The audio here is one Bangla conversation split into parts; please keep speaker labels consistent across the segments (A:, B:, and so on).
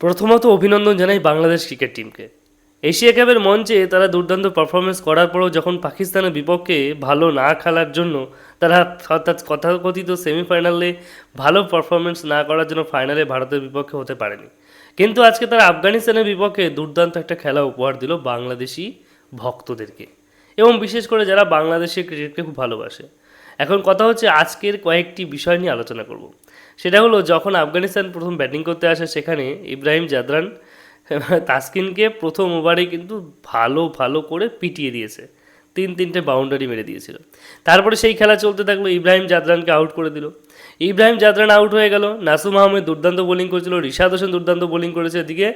A: প্রথমত অভিনন্দন জানাই বাংলাদেশ ক্রিকেট টিমকে। এশিয়া কাপের মঞ্চে তারা দুর্দান্ত পারফরমেন্স করার পরও যখন পাকিস্তানের বিপক্ষে ভালো না খেলার জন্য তারা অর্থাৎ কথাকথিত সেমিফাইনালে ভালো পারফরমেন্স না করার জন্য ফাইনালে ভারতের বিপক্ষে হতে পারেনি। কিন্তু আজকে তারা আফগানিস্তানের বিপক্ষে দুর্দান্ত একটা খেলা উপহার দিল বাংলাদেশি ভক্তদেরকে। এবং বিশেষ করে যারা বাংলাদেশের ক্রিকেটকে খুব ভালোবাসে। এখন কথা হচ্ছে আজকের কয়েকটি বিষয় নিয়ে আলোচনা করব। সেটা হলো, যখন আফগানিস্তান প্রথম ব্যাটিং করতে আসে, সেখানে ইব্রাহিম জাদরান তাসকিনকে প্রথম ওভারে কিন্তু ভালো ভালো করে পিটিয়ে দিয়েছে। তিন, তিনটে বাউন্ডারি মেরে দিয়েছিল। তারপরে সেই খেলা চলতে থাকল, ইব্রাহিম জাদরানকে আউট করে দিল। ইব্রাহিম জাদরান আউট হয়ে গেল। নাসুম আহমেদ দুর্দান্ত বোলিং করেছিল, রিশাদ হোসেন দুর্দান্ত বোলিং করেছে। এদিকে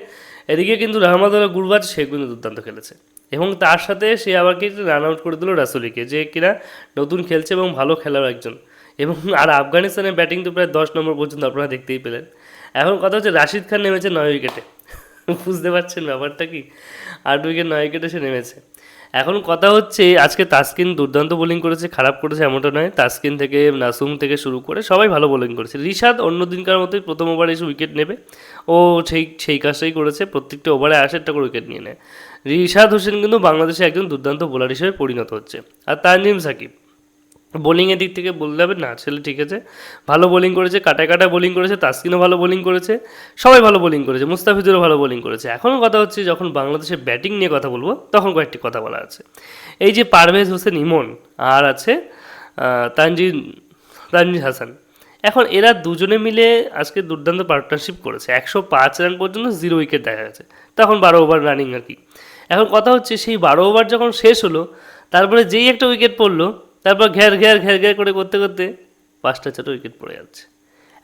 A: এদিকে কিন্তু রহমদুল্লাহ গুরবাজ সে কিন্তু দুর্দান্ত খেলেছে। এবং তার সাথে সে আবার কি রান আউট করে দিল রাসুলিকে যে কিনা নতুন খেলছে এবং ভালো খেলার একজন। এবং আর আফগানিস্তানের ব্যাটিং তো প্রায় দশ নম্বর পর্যন্ত আপনারা দেখতেই পেলেন। এখন কথা হচ্ছে রাশিদ খান নেমেছে নয় উইকেটে বুঝতে পারছেন ব্যাপারটা কি? আট উইকেট নয় উইকেটে সে নেমেছে। এখন কথা হচ্ছে, আজকে তাসকিন দুর্দান্ত বোলিং করেছে, খারাপ করেছে এমনটা নয়। তাসকিন থেকে নাসুম থেকে শুরু করে সবাই ভালো বোলিং করেছে। রিশাদ অন্য দিনকার মতোই প্রথম ওভারে এসে উইকেট নেবে। ও সেই সেই কাজটাই করেছে, প্রত্যেকটা ওভারে আসে একটা করে উইকেট নিয়ে নেয়। রিশাদ হোসেন কিন্তু বাংলাদেশে একজন দুর্দান্ত বোলার হিসেবে পরিণত হচ্ছে। আর তানজিম সাকিব বোলিংয়ের দিক থেকে বলতে হবে না ছেলে ঠিক আছে ভালো বোলিং করেছে কাটা কাটা বোলিং করেছে তাসকিনও ভালো বোলিং করেছে সবাই ভালো বোলিং করেছে মুস্তাফিজুরও ভালো বোলিং করেছে। এখন কথা হচ্ছে যখন বাংলাদেশের ব্যাটিং নিয়ে কথা বলব তখন কয়েকটি কথা বলা আছে। এই যে পারভেজ হোসেন ইমন আর আছে আহ, তানজিন হাসান। এখন এরা দুজনে মিলে আজকে দুর্দান্ত পার্টনারশিপ করেছে। একশো পাঁচ রান পর্যন্ত জিরো উইকেট দেখা গেছে। তখন বারো ওভার রানিং আর কি। এখন কথা হচ্ছে সেই বারো ওভার যখন শেষ হলো তারপরে যেই একটা উইকেট পড়ল তারপর ঘ্যার ঘ্যার ঘ্যার ঘ্যার করে করতে করতে পাঁচটা ছোটো উইকেট পড়ে যাচ্ছে।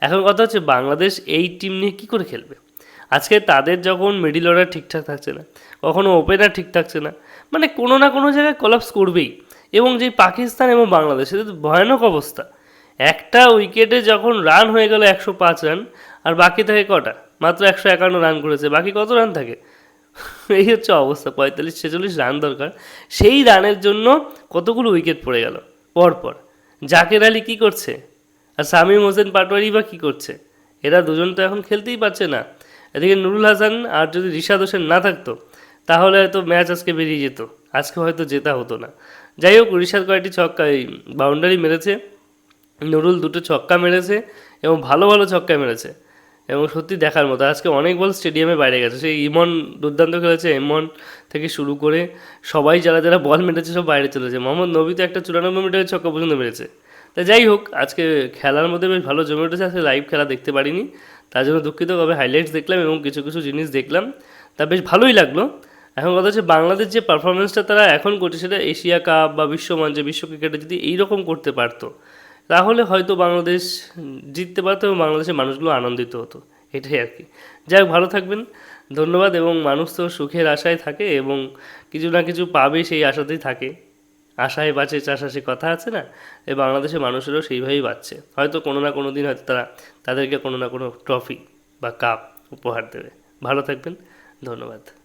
A: এখন কথা হচ্ছে বাংলাদেশ এই টিম নিয়ে কী করে খেলবে? আজকে তাদের যখন মিডিল অর্ডার ঠিকঠাক থাকছে না, কখনো ওপেনার ঠিক থাকছে না মানে কোনো না কোনো জায়গায় কলাপস করবেই। এবং যে পাকিস্তান এবং বাংলাদেশ, এদের ভয়ানক অবস্থা। একটা উইকেটে যখন রান হয়ে গেল একশো পাঁচ রান আর বাকি থাকে কটা? মাত্র একশো একান্ন রান করেছে, বাকি কত রান থাকে? এই হচ্ছে অবস্থা, পঁয়তাল্লিশ ছেচল্লিশ রান দরকার। সেই রানের জন্য কতগুলো উইকেট পড়ে গেল? পরপর। জাকের আলী কী করছে? আর সামিম হোসেন পাটোয়ারি বা কী করছে? এরা দুজন তো এখন খেলতেই পারছে না। এদিকে নুরুল হাসান আর যদি রিশাদ হোসেন না থাকতো, তাহলে হয়তো ম্যাচ আজকে বেরিয়ে যেত। আজকে হয়তো জেতা হতো না। যাই হোক, রিশাদ কয়েকটি ছক্কা এই বাউন্ডারি মেরেছে। নুরুল দুটো ছক্কা মেরেছে এবং ভালো ভালো ছক্কা মেরেছে। এবং সত্যি দেখার মতো। আজকে অনেক বল স্টেডিয়ামে বাইরে গেছে। সেই ইমন দুর্দান্ত খেলেছে। ইমন থেকে শুরু করে সবাই যারা যারা বল মেরেছে সব বাইরে চলেছে মোহাম্মদ নবী তো একটা চুরানব্বই মিটারের ছক্কা পর্যন্ত মেরেছে। তা যাই হোক, আজকে খেলার মধ্যে বেশ ভালো জমে উঠেছে। আজকে লাইভ খেলা দেখতে পারিনি। তার জন্য দুঃখিত। তবে হাইলাইটস দেখলাম এবং কিছু কিছু জিনিস দেখলাম। তা বেশ ভালোই লাগল। এখন কথা হচ্ছে বাংলাদেশ যে পারফরমেন্সটা তারা এখন করছে সেটা এশিয়া কাপ বা বিশ্বমঞ্চে বিশ্ব ক্রিকেটে যদি এইরকম করতে পারতো তাহলে হয়তো বাংলাদেশ জিততে পারতো এবং বাংলাদেশের মানুষগুলো আনন্দিত হতো। এটাই আর কি। যাই ভালো থাকবেন। ধন্যবাদ এবং মানুষ তো সুখের আশায় থাকে এবং কিছু না কিছু পাবে সেই আশাতেই থাকে। আশায় বাঁচে, চাষাশি কথা আছে না? এই বাংলাদেশের মানুষেরও সেইভাবেই বাঁচছে। হয়তো কোনো না কোনো দিন হয়তো তারা তাদেরকে কোনো না কোনো ট্রফি বা কাপ উপহার দেবে। ভালো থাকবেন। ধন্যবাদ।